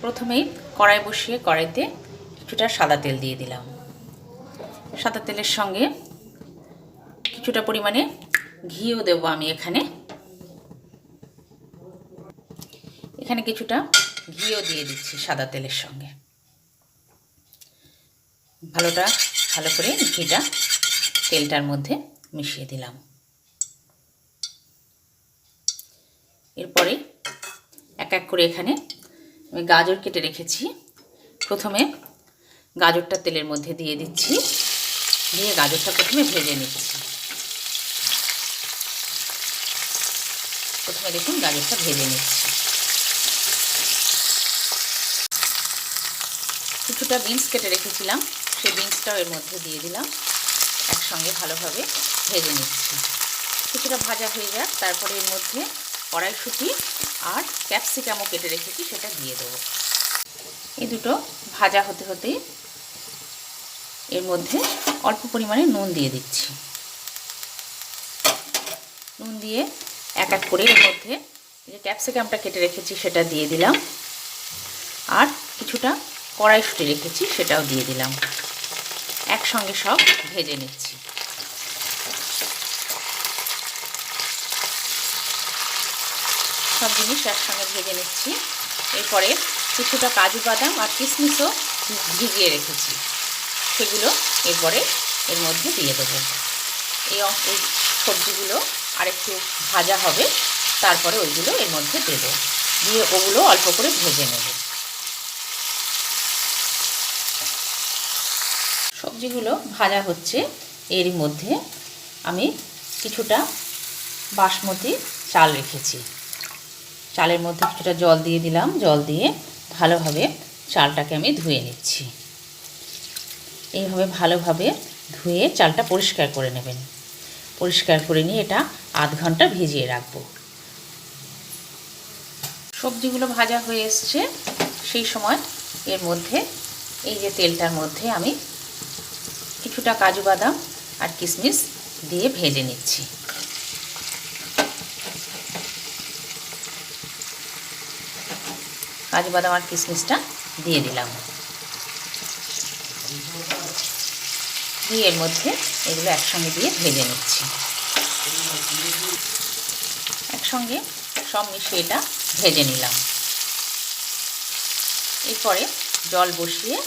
প্রথমেই কড়াই বসিয়ে কড়াইতে কিছুটা সাদা তেল দিয়ে দিলাম। সাদা তেলের সঙ্গে কিছুটা পরিমাণে ঘিও দেবো আমি এখানে। এখানে কিছুটা ঘিও দিয়ে দিচ্ছি সাদা তেলের সঙ্গে। ভালোটা, ভালো করে ঘিটা তেলটার মধ্যে মিশিয়ে দিলাম। এরপরে এক এক করে এখানে আমি গাজর কেটে রেখেছি। প্রথমে গাজরটা তেলের মধ্যে দিয়ে দিচ্ছি। দিয়ে গাজরটা প্রথমে ভেজে নিচ্ছি। প্রথমে দেখুন গাজরটা ভেজে নিচ্ছি। কিছুটা বিনস কেটে রেখেছিলাম। সেই বিনসটাও এর মধ্যে দিয়ে দিলাম। একসঙ্গে ভালোভাবে ভেজে নিচ্ছি। কিছুটা ভাজা হয়ে যাক, তারপরে এর মধ্যে কড়াইশুঁটি আর ক্যাপসিকামও কেটে রেখেছি, সেটা দিয়ে দেবো। এই দুটো ভাজা হতে হতেই এর মধ্যে অল্প পরিমাণে নুন দিয়ে দিচ্ছি। নুন দিয়ে এক এক করে এর মধ্যে যে ক্যাপসিকামটা কেটে রেখেছি, সেটা দিয়ে দিলাম। আর কিছুটা কড়াইশুঁটি রেখেছি, সেটাও দিয়ে দিলাম। একসঙ্গে সব ভেজে নিচ্ছি। সব জিনিস একসঙ্গে ভেজে নিচ্ছি। এরপরে কিছুটা কাজু বাদাম আর কিশমিশও ভিজিয়ে রেখেছি। সেগুলো এরপরে এর মধ্যে দিয়ে দেবো। এই এই সবজিগুলো আরেকটু ভাজা হবে, তারপরে ওইগুলো এর মধ্যে দেব। দিয়ে ওগুলো অল্প করে ভেজে নেব। সবজিগুলো ভাজা হচ্ছে, এর মধ্যে আমি কিছুটা বাসমতি চাল রেখেছি। চালের মধ্যে কিছুটা জল দিয়ে দিলাম। জল দিয়ে ভালোভাবে চালটাকে আমি ধুয়ে নিচ্ছি। এইভাবে ভালোভাবে ধুয়ে চালটা পরিষ্কার করে নেবেন। পরিষ্কার করে নিয়ে এটা আধ ঘণ্টা ভিজিয়ে রাখব। সবজিগুলো ভাজা হয়ে এসছে। সেই সময় এর মধ্যে এই যে তেলটার মধ্যে আমি কিছুটা কাজু বাদাম আর কিশমিশ দিয়ে ভেজে নিচ্ছি। কাজু বাদাম আর কিশমিশটা দিয়ে দিলাম। দিয়ে এর মধ্যে এগুলো একসঙ্গে দিয়ে ভেজে নিচ্ছি। একসঙ্গে সব মিশিয়ে এটা ভেজে নিলাম। এরপরে জল বসিয়ে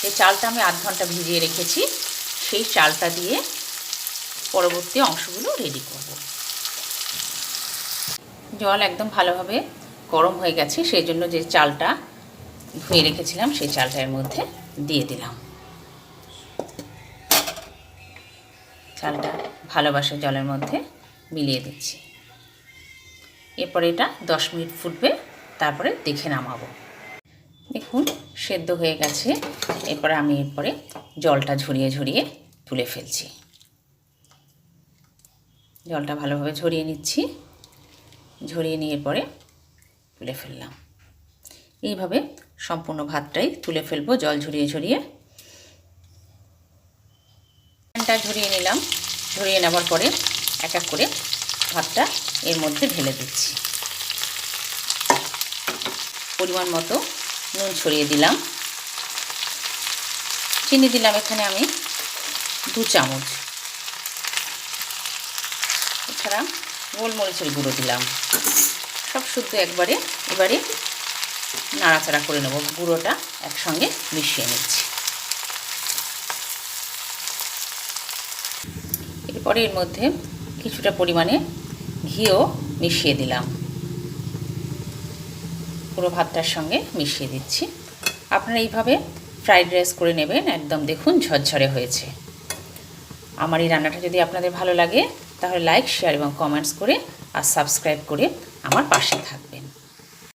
যে চালটা আমি আধ ঘণ্টা ভিজিয়ে রেখেছি, সেই চালটা দিয়ে পরবর্তী অংশগুলো রেডি করব। জল একদম ভালোভাবে গরম হয়ে গেছে সেই জন্য যে চালটা ধুয়ে রেখেছিলাম, সেই চালটা এর মধ্যে দিয়ে দিলাম। চালটা ভালোবাসা জলের মধ্যে মিলিয়ে দিচ্ছি। এরপরে এটা দশ মিনিট ফুটবে, তারপরে দেখে নামাবো। দেখুন, সেদ্ধ হয়ে গেছে। এরপরে আমি এরপরে জলটা ঝরিয়ে ঝরিয়ে তুলে ফেলছি। জলটা ভালোভাবে ঝরিয়ে নিচ্ছি। ঝরিয়ে নিয়ে পরে তুলে ফেললাম। এইভাবে সম্পূর্ণ ভাতটাই তুলে ফেলব, জল ঝরিয়ে ঝরিয়ে। প্যানটা ঝরিয়ে নিলাম। ঝরিয়ে নেওয়ার পরে এক এক করে ভাতটা এর মধ্যে ঢেলে দিচ্ছি। পরিমাণ মতো নুন ছড়িয়ে দিলাম। চিনি দিলাম এখানে আমি দু চামচ। এছাড়া গোলমরিচের গুঁড়ো দিলাম। সব শুদ্ধ একবারে, এবারে নাড়াচাড়া করে নেব। গুঁড়োটা একসঙ্গে মিশিয়ে নিচ্ছি। এরপরে এর মধ্যে কিছুটা পরিমাণে ঘিও মিশিয়ে দিলাম। পুরো ভাতটার সঙ্গে মিশিয়ে দিচ্ছি। আপনারা এইভাবে ফ্রাইড রাইস করে নেবেন, একদম দেখুন ঝরঝরে হয়েছে। আমার এই রান্নাটা যদি আপনাদের ভালো লাগে, তাহলে লাইক, শেয়ার এবং কমেন্টস করে আর সাবস্ক্রাইব করে আমার পাশে থাকবেন